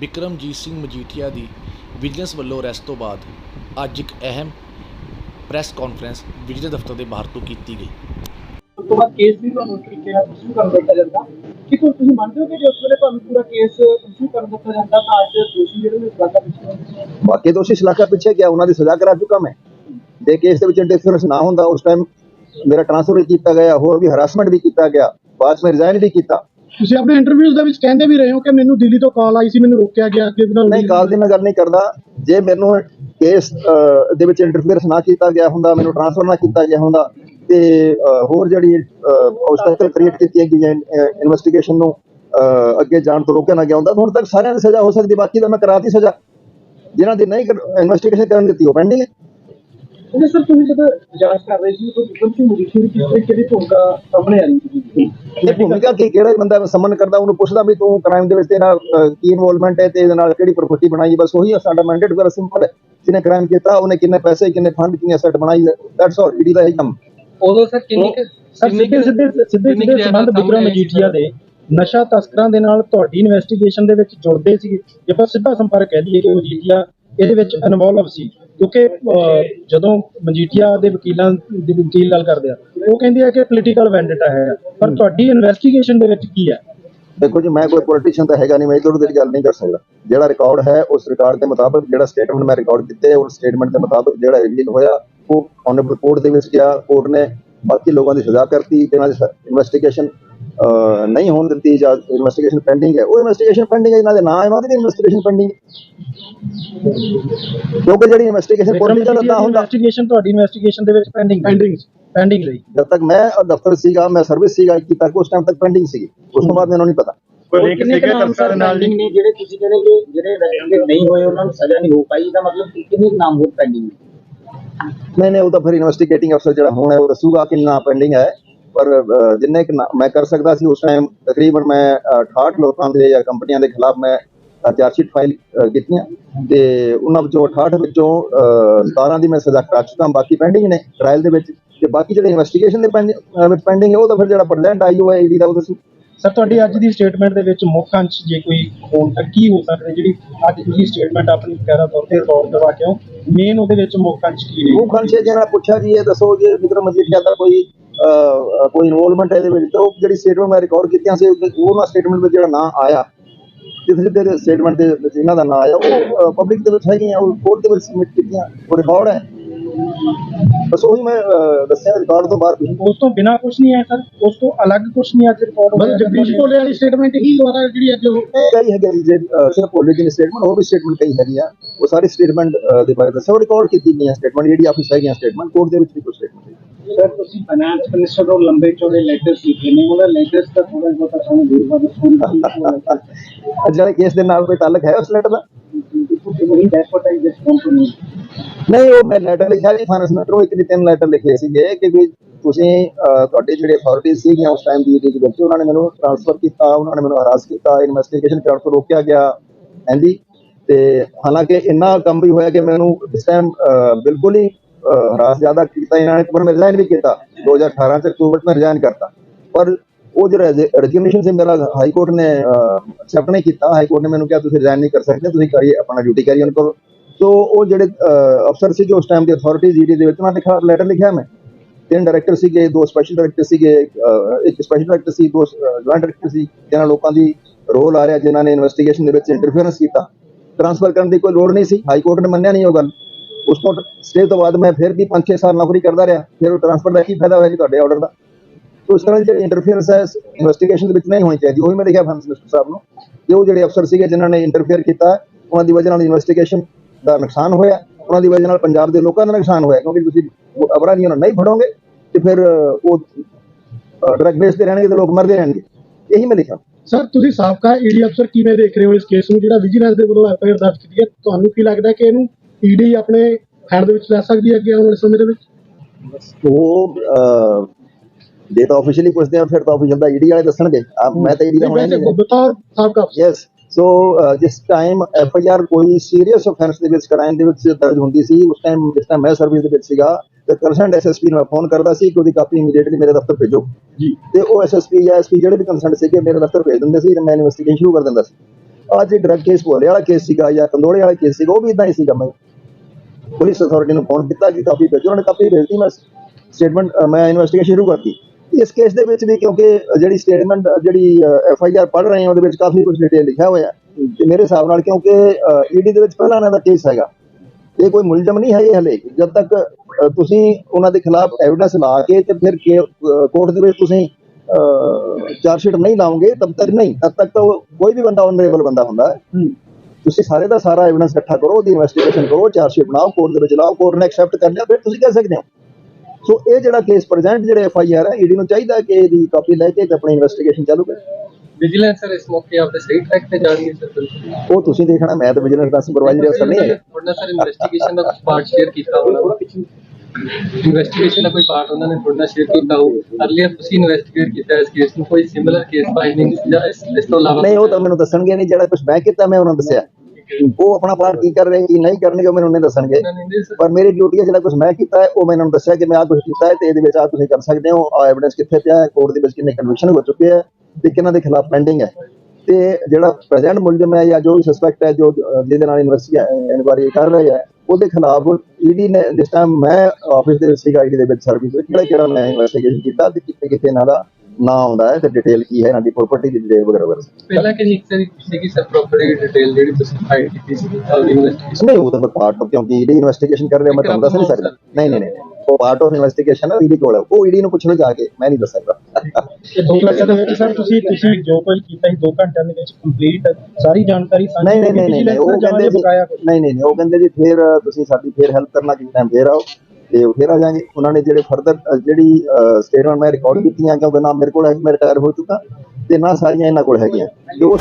ਬਿਕਰਮਜੀਤ ਸਿੰਘ ਮਜੀਠੀਆ ਦੀ ਵਿਜੀਲੈਂਸ ਵੱਲੋਂ ਅਰੈਸਟ ਤੋਂ ਬਾਅਦ ਅੱਜ ਇੱਕ ਅਹਿਮ ਪ੍ਰੈਸ ਕਾਨਫਰੰਸ ਵਿਜੀਲੈਂਸ ਦਫ਼ਤਰ ਦੇ ਬਾਹਰ ਤੋਂ ਕੀਤੀ ਗਈ। ਉਸ ਤੋਂ ਬਾਅਦ ਕੇਸ ਵੀ ਤੁਹਾਨੂੰ ਤਰੀਕੇ ਨਾਲ ਇਸ਼ੂ ਕਰਨ ਦਿੱਤਾ ਜਾਂਦਾ। ਕਿ ਤੁ- ਤੁਸੀਂ ਮੰਨਦੇ ਹੋ ਕਿ ਜੇ ਉਸ ਵੇਲੇ ਤੁਹਾਨੂੰ ਪੂਰਾ ਕੇਸ ਇਸ਼ੂ ਕਰਨ ਦਿੱਤਾ ਜਾਂਦਾ ਤਾਂ ਅੱਜ ਦੋਸ਼ੀ ਜਿਹੜੇ ਨੇ ਸਲਾਖਾ ਪਿੱਛੇ ਬਾਕੀ ਦੋਸ਼ੀ ਸ਼ਲਾਖਾ ਪਿੱਛੇ ਗਿਆ ਉਹਨਾਂ ਦੀ ਸਜ਼ਾ ਕਰਾ ਚੁੱਕਾ ਮੈਂ। ਜੇ ਕੇਸ ਦੇ ਵਿੱਚ ਇੰਟਰਫੇਰੈਂਸ ਨਾ ਹੁੰਦਾ ਉਸ ਟਾਈਮ ਮੇਰਾ ਟ੍ਰਾਂਸਫਰ ਵੀ ਕੀਤਾ ਗਿਆ ਹੋਰ ਵੀ ਹਰਾਸਮੈਂਟ ਵੀ ਕੀਤਾ ਗਿਆ ਬਾਅਦ 'ਚ ਮੈਂ ਰਿਜ਼ਾਈਨ ਵੀ ਕੀਤਾ। ਤੁਸੀਂ ਆਪਣੇ ਇੰਟਰਵਿਊਜ਼ ਦੇ ਵਿੱਚ ਕਹਿੰਦੇ ਵੀ ਰਹੇ ਹੋ ਕਿ ਮੈਨੂੰ ਦਿੱਲੀ ਤੋਂ ਕਾਲ ਆਈ ਸੀ, ਮੈਨੂੰ ਰੋਕਿਆ ਗਿਆ ਅੱਗੇ ਵਧਾਉਣ ਨਹੀਂ ਕਾਲ ਦੀ ਮੈਂ ਗੱਲ ਨਹੀਂ ਕਰਦਾ। ਜੇ ਮੈਨੂੰ ਕੇਸ ਦੇ ਵਿੱਚ ਇੰਟਰਫੇਰੈਂਸ ਨਾ ਕੀਤਾ ਗਿਆ ਹੁੰਦਾ, ਮੈਨੂੰ ਟ੍ਰਾਂਸਫਰ ਨਾ ਕੀਤਾ ਗਿਆ ਹੁੰਦਾ, ਤੇ ਹੋਰ ਜਿਹੜੀ ਆਬਸਟੈਕਲ ਕ੍ਰੀਏਟ ਕੀਤੀ ਗਈ ਹੈ ਇਨਵੈਸਟੀਗੇਸ਼ਨ ਨੂੰ ਅੱਗੇ ਜਾਣ ਤੋਂ ਰੋਕਿਆ ਨਾ ਗਿਆ ਹੁੰਦਾ ਹੁਣ ਤੱਕ ਸਾਰਿਆਂ ਦੀ ਸਜ਼ਾ ਹੋ ਸਕਦੀ, ਬਾਕੀ ਤਾਂ ਮੈਂ ਕਰਾਤੀ ਸਜ਼ਾ। ਜਿਨ੍ਹਾਂ ਦੀ ਨਹੀਂ ਇਨਵੈਸਟੀਗੇਸ਼ਨ ਕਰਨ ਦਿੱਤੀ, ਉਹ ਪੈਂਡਿੰਗ ਹੈ। ਉਹਨੇ ਸਰ ਤੁਸੀਂ ਜਦੋਂ ਜਾਂਚ ਕਰ ਰਹੇ ਸੀ ਤਾਂ ਬਿਕਰਮ ਸਿੰਘ ਮਜੀਠੀਆ ਦੀ ਕਿਸ ਤਰੀਕੇ ਦੀ ਭੂਮਿਕਾ ਸਾਹਮਣੇ ਆ ਰਹੀ ਸੀ? ਇਹ ਭੂਮਿਕਾ ਕੀ ਕਿਹੜਾ ਬੰਦਾ ਸਮਨ ਕਰਦਾ ਉਹਨੂੰ ਪੁੱਛਦਾ ਵੀ ਤੂੰ ਕ੍ਰਾਈਮ ਦੇ ਵਿੱਚ ਤੇਰਾ ਕੀ ਇਨਵੋਲਵਮੈਂਟ ਹੈ ਤੇ ਇਹਦੇ ਨਾਲ ਕਿਹੜੀ ਪ੍ਰਾਪਰਟੀ ਬਣਾਈ ਬਸ ਉਹੀ ਸਾਡਾ ਮੈਂਡੇਟ ਬੜਾ ਸਿੰਪਲ ਹੈ। ਜਿਹਨੇ ਕ੍ਰਾਈਮ ਕੀਤਾ ਉਹਨੇ ਕਿੰਨੇ ਪੈਸੇ ਕਿੰਨੇ ਫੰਡ ਕਿੰਨੇ ਅਸੈਟ ਬਣਾਈ ਦੈਟਸ ਆਲ ਇਜ਼ ਦਾ ਹੀ ਕੰਮ। ਉਦੋਂ ਸਰ ਕਿੰਨੀ ਸਰ ਸਿੱਧੇ ਸਿੱਧੇ ਸਿੱਧੇ ਸਿੱਧੇ ਸੰਬੰਧ ਸਾਹਮਣੇ ਮਜੀਠੀਆ ਦੇ ਨਸ਼ਾ ਤਸਕਰਾਂ ਦੇ ਨਾਲ ਤੁਹਾਡੀ ਇਨਵੈਸਟੀਗੇਸ਼ਨ ਦੇ ਵਿੱਚ ਜੁੜਦੇ ਸੀਗੇ। ਜੇ ਆਪਾਂ ਸਿੱਧਾ ਸੰਪਰਕ ਕਹਿ ਦਈਏ ਕਿ ਮਜੀਠੀਆ ਇਹਦੇ ਵਿੱਚ ਇਨਵੋਲਵ ਸੀ। ਕਿਉਂਕਿ ਅਹ, ਜਦੋਂ ਮਜੀਠੀਆ ਦੇ ਵਕੀਲਾਂ ਦੇ ਵਕੀਲ ਗੱਲ ਕਰਦੇ ਆ ਉਹ ਕਹਿੰਦੇ ਆ ਕਿ ਪੋਲੀਟੀਕਲ ਵੈਂਡੇਟਾ ਹੈ। ਪਰ ਤੁਹਾਡੀ ਇਨਵੈਸਟੀਗੇਸ਼ਨ ਦੇ ਵਿੱਚ ਕੀ ਹੈ? ਦੇਖੋ ਜੀ ਮੈਂ ਕੋਈ ਪੋਲੀਟੀਸ਼ੀਅਨ ਤਾਂ ਹੈਗਾ ਨਹੀਂ ਮੈਂ ਇਧਰ ਦੀ ਗੱਲ ਨਹੀਂ ਕਰ ਸਕਦਾ। ਜਿਹੜਾ ਰਿਕਾਰਡ ਹੈ ਉਸ ਰਿਕਾਰਡ ਦੇ ਮੁਤਾਬਕ ਜਿਹੜਾ ਸਟੇਟਮੈਂਟ ਮੈਂ ਰਿਕਾਰਡ ਕੀਤੇ ਉਸ ਸਟੇਟਮੈਂਟ ਦੇ ਮੁਤਾਬਕ ਜਿਹੜਾ ਰਿਵੀਲ ਹੋਇਆ ਉਹ ਔਨ ਰਿਪੋਰਟ ਦੇ ਵਿੱਚ ਗਿਆ। ਕੋਰਟ ਨੇ ਬਾਕੀ ਲੋਕਾਂ ਦੀ ਸਜ਼ਾ ਕਰਤੀ ਜਿਹਨਾਂ ਦੀ ਇਨਵੈਸਟੀਗੇਸ਼ਨ ਨਹੀਂ ਹੋਣ ਦਿੱਤੀ ਜਾਂ ਇਨਵੈਸਟੀਗੇਸ਼ਨ ਪੈਂਡਿੰਗ ਹੈ। ਉਹ ਇਨਵੈਸਟੀਗੇਸ਼ਨ ਪੈਂਡਿੰਗ ਹੈ ਇਹਨਾਂ ਦੇ ਨਾਂ ਹੈ ਉਹਨਾਂ ਦੀ ਇਨਵੈਸਟੀਗੇਸ਼ਨ ਪੈਂਡਿੰਗ ਕਿਉਂਕਿ ਜਿਹੜੀ ਇਨਵੈਸਟੀਗੇਸ਼ਨ ਪੋਲੀਟੀਕਲ ਤਾਂ ਹੁੰਦਾ ਇਨਵੈਸਟੀਗੇਸ਼ਨ ਤੁਹਾਡੀ ਇਨਵੈਸਟੀਗੇਸ਼ਨ ਦੇ ਵਿੱਚ ਪੈਂਡਿੰਗ ਪੈਂਡਿੰਗ ਪੈਂਡਿੰਗ ਰਹੀ ਜਦ ਤੱਕ ਮੈਂ ਦਫ਼ਤਰ ਸੀਗਾ ਮੈਂ ਸਰਵਿਸ ਸੀਗਾ ਇੱਕੀ ਤੱਕ ਉਸ ਟਾਈਮ ਤੱਕ ਪੈਂਡਿੰਗ ਸੀਗੀ। ਉਸ ਤੋਂ ਬਾਅਦ ਮੈਨੂੰ ਨਹੀਂ ਪਤਾ। ਕੋਈ ਲਿੰਕ ਸੀਗੇ ਤਸਕਰਾਂ ਦੇ ਨਾਲ ਨਹੀਂ ਜਿਹੜੇ ਤੁਸੀਂ ਕਹਿੰਦੇ ਕਿ ਜਿਹੜੇ ਰੈਸਟੋਰੈਂਟ ਨਹੀਂ ਹੋਏ ਉਹਨਾਂ ਨੂੰ ਸਜ਼ਾ ਨਹੀਂ ਹੋ ਪਾਈ ਇਹਦਾ ਮਤਲਬ ਕਿ ਕਿੰਨੇ ਕੁ ਨਾਮ ਹੋਰ ਪੈਂਡਿੰਗ ਨਹੀਂ ਨਹੀਂ ਉਹ ਤਾਂ ਫਿਰ ਇਨਵੈਸਟੀਗੇਟਿੰਗ ਅਫਸਰ ਜਿਹੜਾ ਹੋਣਾ ਉਹ ਦੱਸੂਗਾ ਕਿ ਨਾ ਪੈਂਡਿੰਗ ਹੈ। ਪਰ ਜਿੰਨੇ ਕੁ ਮੈਂ ਕਰ ਸਕਦਾ ਸੀ ਉਸ ਟਾਈਮ ਤਕਰੀਬਨ ਮੈਂ ਅਹ, 68 ਲੋਕਾਂ ਦੇ ਜਾਂ ਕੰਪਨੀਆਂ ਦੇ ਖਿਲਾਫ ਮੈਂ ਚਾਰਜ ਸ਼ੀਟ ਫਾਈਲ ਕੀਤੀਆਂ। ਤੇ ਉਹਨਾਂ ਵਿੱਚੋਂ 68 ਵਿੱਚੋਂ ਅਹ, 17 ਦੀ ਮੈਂ ਸਜ਼ਾ ਕਰਾ ਚੁੱਕਾ ਬਾਕੀ ਪੈਂਡਿੰਗ ਨੇ ਟ੍ਰਾਇਲ ਦੇ ਵਿੱਚ। ਤੇ ਬਾਕੀ ਜਿਹੜੇ ਇਨਵੈਸਟੀਗੇਸ਼ਨ ਦੇ ਪੈਂਡਿੰਗ ਹੈ ਉਹ ਤਾਂ ਫਿਰ ਜਿਹੜਾ ਪ੍ਰੈਜ਼ੈਂਟ ਆਈ ਹੋਇਆ ਈਡੀ ਦਾ ਉਹ ਦੱਸੂ। ਸਰ ਤੁਹਾਡੀ ਅੱਜ ਦੀ ਸਟੇਟਮੈਂਟ ਦੇ ਵਿੱਚ ਮੁੱਖ ਅੰਸ਼ ਜੇ ਕੋਈ ਹੋਣ ਤਾਂ ਕੀ ਹੋ ਸਕਦਾ ਜਿਹੜੀ ਅੱਜ ਤੁਸੀਂ ਸਟੇਟਮੈਂਟ ਆਪਣੀ ਵਗੈਰਾ ਤੌਰ ਤੇ ਰਿਕਾਰਡ ਕਰਵਾ ਕੇ ਹੋ ਮੇਨ ਉਹਦੇ ਵਿੱਚ ਮੁੱਖ ਅੰਸ਼ ਕੀ ਨੇ? ਉਹ ਖੰਸ਼ੇ ਜਿਹਨਾਂ ਪੁੱਛਿਆ ਜੀ ਇਹ ਦੱਸੋ ਜੇ ਵਿਕਰਮ ਮਜੀਠੀਆ ਦਾ ਕੋਈ ਕੋਈ ਇਨਵੋਲਵਮੈਂਟ ਹੈ ਇਹਦੇ ਵਿੱਚ ਤਾਂ ਉਹ ਜਿਹੜੀ ਸਟੇਟਮੈਂਟ ਮੈਂ ਰਿਕਾਰਡ ਕੀਤੀਆਂ ਸੀ ਉਹ ਉਹਨਾਂ ਸਟੇਟਮੈਂਟ ਵਿੱਚ ਜਿਹੜਾ ਨਾਂ ਆਇਆ ਜਿਸ ਦੇ ਸਟੇਟਮੈਂਟ ਦੇ ਵਿੱਚ ਇਹਨਾਂ ਦਾ ਨਾਂ ਆਇਆ ਉਹ ਪਬਲਿਕ ਦੇ ਵਿੱਚ ਹੈਗੀਆਂ ਉਹ ਕੋਰਟ ਦੇ ਵਿੱਚ ਸਬਮਿਟ ਕੀਤੀਆਂ ਉਹ ਰਿਕਾਰਡ ਹੈ। ਬਸ ਉਹੀ ਮੈਂ ਦੱਸਿਆ ਰਿਕਾਰਡ ਤੋਂ ਬਾਹਰ। ਉਸ ਤੋਂ ਬਿਨਾ ਕੁਝ ਨਹੀਂ ਹੈ ਸਰ ਉਸ ਤੋਂ ਅਲੱਗ ਕੁਝ ਨਹੀਂ ਅੱਜ ਰਿਕਾਰਡ ਹੋਇਆ। ਜਗਦੀਸ਼ ਭੋਲੇ ਵਾਲੀ ਸਟੇਟਮੈਂਟ ਹੀ ਦੁਆਰਾ ਜਿਹੜੀ ਅੱਜ ਉਹ ਕਈ ਹੈਗੇ ਜੀ ਸਿਰਫ ਭੋਲੇ ਦੀ ਸਟੇਟਮੈਂਟ ਹੋਰ ਵੀ ਸਟੇਟਮੈਂਟ ਕਈ ਹੈਗੀ ਆ। ਉਹ ਸਾਰੀ ਸਟੇਟਮੈਂਟ ਦੇ ਬਾਰੇ ਦੱਸਿਆ ਉਹ ਰਿਕਾਰਡ ਕੀਤੀ ਗਈਆਂ ਸਟੇਟਮੈਂਟ ਜਿਹੜੀ ਆਫਿਸ ਹੈਗੀਆਂ ਸਟੇਟਮੈਂਟ ਕੋਰਟ ਦੇ ਵਿੱਚ ਵੀ ਕੋਈ ਸਟੇਟਮੈਂਟ ਸਰ, ਤੁਸੀਂ ਫਾਈਨਾਂਸ ਮਿਨਿਸਟਰ ਤੋਂ ਲੰਬੇ ਚੌੜੇ ਲੈਟਰਸ ਲਿਖੇ ਨੇ, ਉਹਦਾ ਲੈਟਰਸ ਦਾ ਥੋੜਾ ਬਹੁਤਾ ਸਾਨੂੰ ਵੇਰਵਾ ਦੱਸੋ ਜਿਹੜਾ ਕੇਸ ਦੇ ਨਾਲ ਕੋਈ ਤਾਲੁਕ ਹੈ ਉਸ ਲੈਟਰ ਦਾ? ਨਹੀਂ, ਉਹ ਮੈਂ ਲੈਟਰ ਲਿਖਿਆ ਜੀ ਫਾਈਨੈਂਸ ਮਿਨਿਸਟਰ ਉਹ ਇੱਕ ਦੀ ਤਿੰਨ ਲੈਟਰ ਲਿਖੇ ਸੀਗੇ ਕਿ ਵੀ ਤੁਸੀਂ ਤੁਹਾਡੇ ਜਿਹੜੇ ਅਥਾਰਟੀਜ਼ ਸੀਗੀਆਂ ਉਸ ਟਾਈਮ ਦੀ ਦੇ ਵਿੱਚ ਉਹਨਾਂ ਨੇ ਮੈਨੂੰ ਟ੍ਰਾਂਸਫਰ ਕੀਤਾ, ਉਹਨਾਂ ਨੇ ਮੈਨੂੰ ਹਰਾਸ ਕੀਤਾ ਇਨਵੈਸਟੀਗੇਸ਼ਨ ਕਰਨ ਤੋਂ ਰੋਕਿਆ ਗਿਆ ਹਾਂਜੀ ਤੇ ਹਾਲਾਂਕਿ ਇੰਨਾ ਕੰਮ ਵੀ ਹੋਇਆ ਕਿ ਮੈਨੂੰ ਇਸ ਟਾਈਮ ਬਿਲਕੁਲ ਹੀ ਹਰਾਸ ਜ਼ਿਆਦਾ ਕੀਤਾ, ਇਹਨਾਂ ਨੇ ਪਰ ਮੈਂ ਰਿਜ਼ਾਈਨ ਵੀ ਕੀਤਾ। 2018 ਚ ਅਕਤੂਬਰ 'ਚ ਮੈਂ ਰਿਜ਼ਾਈਨ ਕਰਤਾ। ਪਰ ਉਹ ਜਿਹੜਾ ਰੈਜ਼ਿਗਨੇਸ਼ਨ ਸੀ, ਮੇਰਾ ਹਾਈ ਕੋਰਟ ਨੇ ਐਕਸੈਪਟ ਨਹੀਂ ਕੀਤਾ। ਹਾਈ ਕੋਰਟ ਨੇ ਮੈਨੂੰ ਕਿਹਾ, ਤੁਸੀਂ ਰਿਜ਼ਾਈਨ ਨਹੀਂ ਕਰ ਸਕਦੇ, ਤੁਸੀਂ ਕਰੀ ਆਪਣਾ ਡਿਊਟੀ ਕਰੀ ਉਹਨਾਂ ਕਰੋ ਸੋ ਉਹ ਜਿਹੜੇ ਅਫਸਰ ਸੀ, ਜੋ ਉਸ ਟਾਈਮ ਦੇ ਅਥਾਰਟੀ ਜੀਡੀ ਦੇ ਵਿੱਚ ਉਹਨਾਂ ਨੇ ਲੈਟਰ ਲਿਖਿਆ ਮੈਂ। ਤਿੰਨ ਡਾਇਰੈਕਟਰ ਸੀਗੇ, ਦੋ ਸਪੈਸ਼ਲ ਡਾਇਰੈਕਟਰ ਸੀਗੇ ਇੱਕ ਸਪੈਸ਼ਲ ਡਾਇਰੈਕਟਰ ਸੀ, ਦੋ ਜੁਆਇੰਟ ਡਾਇਰੈਕਟਰ ਸੀ, ਜਿਹਨਾਂ ਲੋਕਾਂ ਦੀ ਰੋਲ ਆ ਰਿਹਾ ਜਿਨ੍ਹਾਂ ਨੇ ਇਨਵੈਸਟੀਗੇਸ਼ਨ ਦੇ ਵਿੱਚ ਇੰਟਰਫੇਰੈਂਸ ਕੀਤਾ। ਟ੍ਰਾਂਸਫਰ ਕਰਨ ਦੀ ਕੋਈ ਲੋੜ ਨਹੀਂ ਸੀ। ਹਾਈ ਕੋਰਟ ਨੇ ਮੰਨਿਆ ਨਹੀਂ ਉਹ ਗੱਲ। ਉਸ ਤੋਂ ਸਟੇ ਤੋਂ ਬਾਅਦ ਮੈਂ ਫਿਰ ਵੀ 5-6 ਸਾਲ ਨੌਕਰੀ ਕਰਦਾ ਰਿਹਾ। ਫਿਰ ਉਹ ਟ੍ਰਾਂਸਫਰ ਦਾ ਕੀ ਫਾਇਦਾ ਹੋਇਆ ਜੀ ਤੁਹਾਡੇ ਆਰਡਰ ਦਾ? ਸੋ ਤਰ੍ਹਾਂ ਦੀ ਜਿਹੜੀ ਹੈ ਇਨਵੈਸਟੀਗੇਸ਼ਨ ਦੇ ਵਿੱਚ ਨਹੀਂ ਹੋਣੀ ਚਾਹੀਦੀ। ਉਹੀ ਮੈਂ ਲਿਖਿਆ ਫਾਈਨੈਂਸ ਮਿਨਿਸਟਰ ਸਾਹਿਬ ਨੂੰ ਕਿ ਉਹ ਜਿਹੜੇ ਅਫਸਰ ਸੀਗੇ ਜਿਨ੍ਹਾਂ ਨੇ ਇੰਟਰਫੇਅਰ ਕੀਤਾ, ਉਹਨਾਂ ਦੀ ਵਜ੍ਹਾ ਨਾਲ ਇਨਵੈਸਟੀਗੇਸ਼ਨ ਦਾ ਨੁਕਸਾਨ ਹੋਇਆ। ਉਹਨਾਂ ਦੀ ਵਜ੍ਹਾ ਨਾਲ ਪੰਜਾਬ ਦੇ ਲੋਕਾਂ ਦਾ ਨੁਕਸਾਨ ਹੋਇਆ, ਕਿਉਂਕਿ ਤੁਸੀਂ ਅਪਰਾਧੀਆਂ ਨੂੰ ਨਹੀਂ ਫੜੋਗੇ ਤੇ ਫਿਰ ਉਹ ਡਰਗ ਵੇਚਦੇ ਰਹਿਣਗੇ ਤੇ ਲੋਕ ਮਰਦੇ ਰਹਿਣਗੇ। ਇਹੀ ਮੈਂ ਲਿਖਿਆ। ਸਰ ਤੁਸੀਂ ਸਾਬਕਾ ਈਡੀ ਅਫਸਰ ਕਿਵੇਂ ਦੇਖ ਰਹੇ ਹੋ ਇਸ ਕੇਸ ਨੂੰ? ਜਿਹੜਾ ਵਿਜੀਲੈਂਸ ਦੇ ਵੱਲੋਂ ਐਫਆਈਆਰ ਦਰਜ ਕੀਤੀ ਹੈ, ਤੁਹਾਨੂੰ ਕੀ ਲੱਗਦਾ ਕਿ ਇਹਨੂੰ ਈਡੀ ਆਪਣੇ ਹੈਂਡ ਦੇ ਵਿੱਚ ਲੈ ਸਕਦੀ ਹੈ ਅੱਗੇ ਆਉਣ ਵਾਲੇ ਸਮੇਂ ਦੇ ਵਿੱਚ? ਉਹ ਅਹ, ਜੇ ਤਾਂ ਆਫੀਸ਼ੀਅਲੀ ਪੁੱਛਦੇ ਆ ਫਿਰ ਤਾਂ ਆਫੀਸ਼ੀਅਲ ਦਾ ਈਡੀ ਵਾਲੇ ਦੱਸਣਗੇ। ਆ ਮੈਂ ਤਾਂ ਈਡੀ ਦਾ ਹੋਣਾ ਨਹੀਂ ਬਤੌਰ ਸਾਬਕਾ ਅਫਸਰ ਯੈਸ ਸੋ ਜਿਸ ਟਾਈਮ ਐਫ ਆਈ ਆਰ ਕੋਈ ਸੀਰੀਅਸ ਆਫੈਂਸ ਦੇ ਵਿੱਚ ਕ੍ਰਾਈਮ ਦੇ ਵਿੱਚ ਦਰਜ ਹੁੰਦੀ ਸੀ ਉਸ ਟਾਈਮ ਜਿਸ ਟਾਈਮ ਮੈਂ ਸਰਵਿਸ ਦੇ ਵਿੱਚ ਸੀਗਾ ਤੇ ਕਰਸੈਂਟ ਐਸਐਸਪੀ ਨੂੰ ਫੋਨ ਕਰਦਾ ਸੀ ਕਿ ਉਹਦੀ ਕਾਪੀ ਇਮੀਡੀਏਟਲੀ ਮੇਰੇ ਦਫ਼ਤਰ ਭੇਜੋ। ਜੀ। ਤੇ ਉਹ ਐਸਐਸਪੀ ਜਾਂ ਐਸਪੀ ਜਿਹੜੇ ਵੀ ਕੰਸਰਨਡ ਸੀਗੇ ਮੇਰੇ ਦਫ਼ਤਰ ਭੇਜ ਦਿੰਦੇ ਸੀ ਤੇ ਮੈਂ ਇਨਵੈਸਟੀਗੇਸ਼ਨ ਸ਼ੁਰੂ ਕਰ ਦਿੰਦਾ ਸੀ। ਅੱਜ ਡਰਗ ਕੇਸ ਭੋਲੇ ਵਾਲਾ ਕੇਸ ਸੀਗਾ ਜਾਂ ਕੰਦੋੜੇ ਵਾਲਾ ਕੇਸ ਸੀਗਾ ਉਹ ਵੀ ਇਦਾਂ ਹੀ ਸੀਗਾ। ਮੈਂ ਪੁਲਿਸ ਅਥਾਰਟੀ ਨੂੰ ਫੋਨ ਕੀਤਾ ਕਿ ਕਾਪੀ ਭੇਜੋ, ਉਹਨਾਂ ਨੇ ਕਾਪੀ ਭੇਜਤੀ, ਮੈਂ ਸਟੇਟਮੈਂਟ ਮੈਂ ਇਨਵੈਸਟੀਗੇਸ਼ਨ ਸ਼ੁਰੂ ਕਰਤੀ। ਇਸ ਕੇਸ ਦੇ ਵਿੱਚ ਵੀ ਕਿਉਂਕਿ ਜਿਹੜੀ ਸਟੇਟਮੈਂਟ ਜਿਹੜੀ ਐਫ ਆਈ ਆਰ ਪੜ੍ਹ ਰਹੇ ਹਾਂ, ਉਹਦੇ ਵਿੱਚ ਕਾਫੀ ਕੁਝ ਡਿਟੇਲ ਲਿਖਿਆ ਹੋਇਆ ਤੇ ਮੇਰੇ ਹਿਸਾਬ ਨਾਲ ਕਿਉਂਕਿ ਈਡੀ ਦੇ ਵਿੱਚ ਪਹਿਲਾਂ ਇਹਨਾਂ ਦਾ ਕੇਸ ਹੈਗਾ। ਇਹ ਕੋਈ ਮੁਲਜ਼ਮ ਨਹੀਂ ਹੈ ਇਹ ਹਲੇ। ਜਦ ਤੱਕ ਤੁਸੀਂ ਉਹਨਾਂ ਦੇ ਖਿਲਾਫ ਐਵੀਡੈਂਸ ਲਾ ਕੇ ਤੇ ਫਿਰ ਕੋਰਟ ਦੇ ਵਿੱਚ ਤੁਸੀਂ ਚਾਰਜ ਸ਼ੀਟ ਨਹੀਂ ਲਾਓਗੇ, ਤਬ ਤੱਕ ਨਹੀਂ। ਤਦ ਤੱਕ ਤਾਂ ਕੋਈ ਵੀ ਬੰਦਾ ਆਨਰੇਬਲ ਬੰਦਾ ਹੁੰਦਾ ਹੈ। ਤੁਸੀਂ ਸਾਰੇ ਦਾ ਸਾਰਾ ਐਵੀਡੈਂਸ ਇਕੱਠਾ ਕਰੋ ਉਹਦੀ ਇਨਵੈਸਟੀਗੇਸ਼ਨ ਕਰੋ ਚਾਰਜ ਸ਼ੀਟ ਬਣਾਓ ਕੋਰਟ ਦੇ ਵਿੱਚ ਲਾਓ ਕੋਰਟ ਨੇ ਐਕਸੈਪਟ ਕਰ ਲਿਆ ਫਿਰ ਤੁਸੀਂ ਕਹਿ ਸਕਦੇ ਹੋ। ਸੋ ਇਹ ਜਿਹੜਾ ਕੇਸ ਪ੍ਰੈਜ਼ੈਂਟ ਜਿਹੜੇ ਐਫ ਆਈ ਆਰ ਹੈ ਈਡੀ ਨੂੰ ਚਾਹੀਦਾ ਕਿ ਇਹਦੀ ਕਾਪੀ ਲੈ ਕੇ ਤੇ ਆਪਣੀ ਇਨਵੈਸਟੀਗੇਸ਼ਨ ਚਾਲੂ ਕਰੇ। ਵਿਜੀਲੈਂਸ ਸਰ ਇਸ ਮੌਕੇ ਆਪਦੇ ਸਹੀ ਟਰੈਕ ਤੇ ਜਾ ਰਹੀ ਹੈ ਸਰ ਬਿਲਕੁਲ। ਉਹ ਤੁਸੀਂ ਦੇਖਣਾ ਮੈਂ ਤਾਂ ਵਿਜੀਲੈਂਸ ਦਾ ਸੁਪਰਵਾਈਜ਼ਰ ਅਸਰ ਨਹੀਂ ਹੈ। ਤੁਹਾਡਾ ਸਰ ਇਨਵੈਸਟੀਗੇਸ਼ਨ ਦਾ ਕੁਝ ਪਾਰਟ ਸ਼ੇਅਰ ਕੀਤਾ ਹੋਣਾ। ਇਨਵੈਸਟੀਗੇਸ਼ਨ ਦਾ ਕੋਈ ਪਾਰਟ ਉਹਨਾਂ ਨੇ ਤੁਹਾਡਾ ਸ਼ੇਅਰ ਕੀਤਾ ਹੋ ਅਰਲੀਅਰ ਤੁਸੀਂ ਇਨਵੈਸਟੀਗੇਟ ਕੀਤਾ ਇਸ ਕੇਸ ਨੂੰ ਕੋਈ ਸਿਮਿਲਰ ਕੇਸ ਫਾਈਂਡਿੰਗ ਜਾਂ ਇਸ ਇਸ ਤੋਂ ਇਲਾਵਾ ਨਹੀਂ ਉਹ ਤਾਂ ਮੈਨੂੰ ਦੱਸਣਗੇ ਨਹੀਂ ਜਿਹੜਾ ਕੁਝ ਮੈਂ ਕੀਤਾ ਮੈਂ ਉਹਨਾਂ ਨੂੰ ਦੱਸਿਆ। ਉਹ ਆਪਣਾ ਪਾਰਟ ਕੀ ਕਰ ਰਹੇ ਕੀ ਨਹੀਂ ਕਰਨਗੇ ਉਹ ਮੈਨੂੰ ਨਹੀਂ ਦੱਸਣਗੇ। ਉਹਨਾਂ ਸਰ ਪਰ ਮੇਰੀ ਡਿਊਟੀ ਹੈ ਜਿਹੜਾ ਕੁਝ ਮੈਂ ਕੀਤਾ ਹੈ ਉਹ ਮੈਂ ਇਹਨਾਂ ਨੂੰ ਦੱਸਿਆ ਕਿ ਮੈਂ ਆਹ ਕੁਝ ਕੀਤਾ ਹੈ ਤੇ ਇਹਦੇ ਵਿੱਚ ਆਹ ਤੁਸੀਂ ਕਰ ਸਕਦੇ ਹੋ ਆ ਐਵੀਡੈਂਸ ਕਿੱਥੇ ਪਿਆ ਹੈ ਕੋਰਟ ਦੇ ਵਿੱਚ ਕਿੰਨੇ ਕਨਵਿਕਸ਼ਨ ਹੋ ਚੁੱਕੇ ਹੈ ਤੇ ਕਿਹਨਾਂ ਦੇ ਖਿਲਾਫ ਪੈਂਡਿੰਗ ਹੈ। ਤੇ ਜਿਹੜਾ ਪ੍ਰੈਜ਼ੈਂਟ ਮੁਲਜ਼ਮ ਹੈ ਜਾਂ ਜੋ ਵੀ ਸਸਪੈਕਟ ਹੈ ਜੋ ਜਿਹਦੇ ਨਾਲ ਇਨਕੁਆਇਰੀ ਕਰ ਰਹੇ ਹੈ ਉਹਦੇ ਖਿਲਾਫ ਈਡੀ ਨੇ ਜਿਸ ਟਾਈਮ ਮੈਂ ਆਫਿਸ ਦੇ ਵਿੱਚ ਸੀਗਾ ਈਡੀ ਦੇ ਵਿੱਚ ਸਰਵਿਸ ਕਿਹੜਾ ਕਿਹੜਾ ਮੈਂ ਇਨਵੈਸਟੀਗੇਸ਼ਨ ਕੀਤਾ ਤੇ ਕਿੱਥੇ ਕਿੱਥੇ ਇਹਨਾਂ ਦਾ ਨਾਂ ਆਉਂਦਾ ਹੈ ਤੇ ਡਿਟੇਲ ਕੀ ਹੈ ਇਹਨਾਂ ਦੀ ਪ੍ਰਾਪਰਟੀ ਦੀ ਡਿਟੇਲ ਵਗੈਰਾ ਵਗੈਰਾ। ਪਹਿਲਾਂ ਕਿ ਇੱਕ ਸਰ ਸੀਗੀ ਸਰ ਪ੍ਰੋਪਰਟੀ ਡਿਟੇਲ ਜਿਹੜੀ ਤੁਸੀਂ ਫਾਈਲ ਕੀਤੀ ਸੀ ਇਨਵੈਸਟੀਗੇਸ਼ਨ ਨਹੀਂ ਉਹ ਤਾਂ ਪਾਰਟ ਆਫ ਕਿਉਂਕਿ ਈਡੀ ਇਨਵੈਸਟੀਗੇਸ਼ਨ ਕਰ ਰਿਹਾ ਮੈਂ ਤੁਹਾਨੂੰ ਦੱਸ ਨਹੀਂ ਸਕਦਾ ਨਹੀਂ ਨਹੀਂ ਨਹੀਂ ਉਹ ਪਾਰਟ ਆਫ ਇਨਵੈਸਟੀਗੇਸ਼ਨ ਹੈ ਈਡੀ ਕੋਲ। ਉਹ ਈਡੀ ਨੂੰ ਪੁੱਛ ਲਓ ਜਾ ਕੇ ਮੈਂ ਨਹੀਂ ਦੱਸ ਸਕਦਾ। ਇਹ ਦੋ ਘੰਟਿਆਂ ਦੇ ਵਿੱਚ ਸਰ ਤੁਸੀਂ ਤੁਸੀਂ ਜੋ ਕੁਝ ਕੀਤਾ ਸੀ ਦੋ ਘੰਟਿਆਂ ਦੇ ਵਿੱਚ ਕੰਪਲੀਟ ਸਾਰੀ ਜਾਣਕਾਰੀ ਸਾਂਝੀ ਨਹੀਂ ਨਹੀਂ ਨਹੀਂ ਉਹ ਕਹਿੰਦੇ ਨਹੀਂ ਨਹੀਂ ਨਹੀਂ, ਉਹ ਕਹਿੰਦੇ ਜੀ ਫਿਰ ਅ, ਤੁਸੀਂ ਸਾਡੀ ਫਿਰ ਹੈਲਪ ਕਰਨਾ ਕਿਸ ਟਾਈਮ ਫੇਰ ਆਓ। ਤੇ ਉਹ ਫਿਰ ਆ ਜਾਾਂਗੇ ਉਹਨਾਂ ਨੇ ਜਿਹੜੇ ਫਰਦਰ ਜਿਹੜੀ ਸਟੇਟਮੈਂਟ ਮੈਂ ਰਿਕਾਰਡ ਕੀਤੀਆਂ, ਕਿਉਂਕਿ ਨਾ ਮੇਰੇ ਕੋਲ ਹੈ ਮੈਂ ਰਿਟਾਇਰ ਹੋ ਚੁੱਕਾ ਤੇ ਨਾ ਸਾਰੀਆਂ ਇਹਨਾਂ ਕੋਲ ਹੈਗੀਆਂ। ਜੋ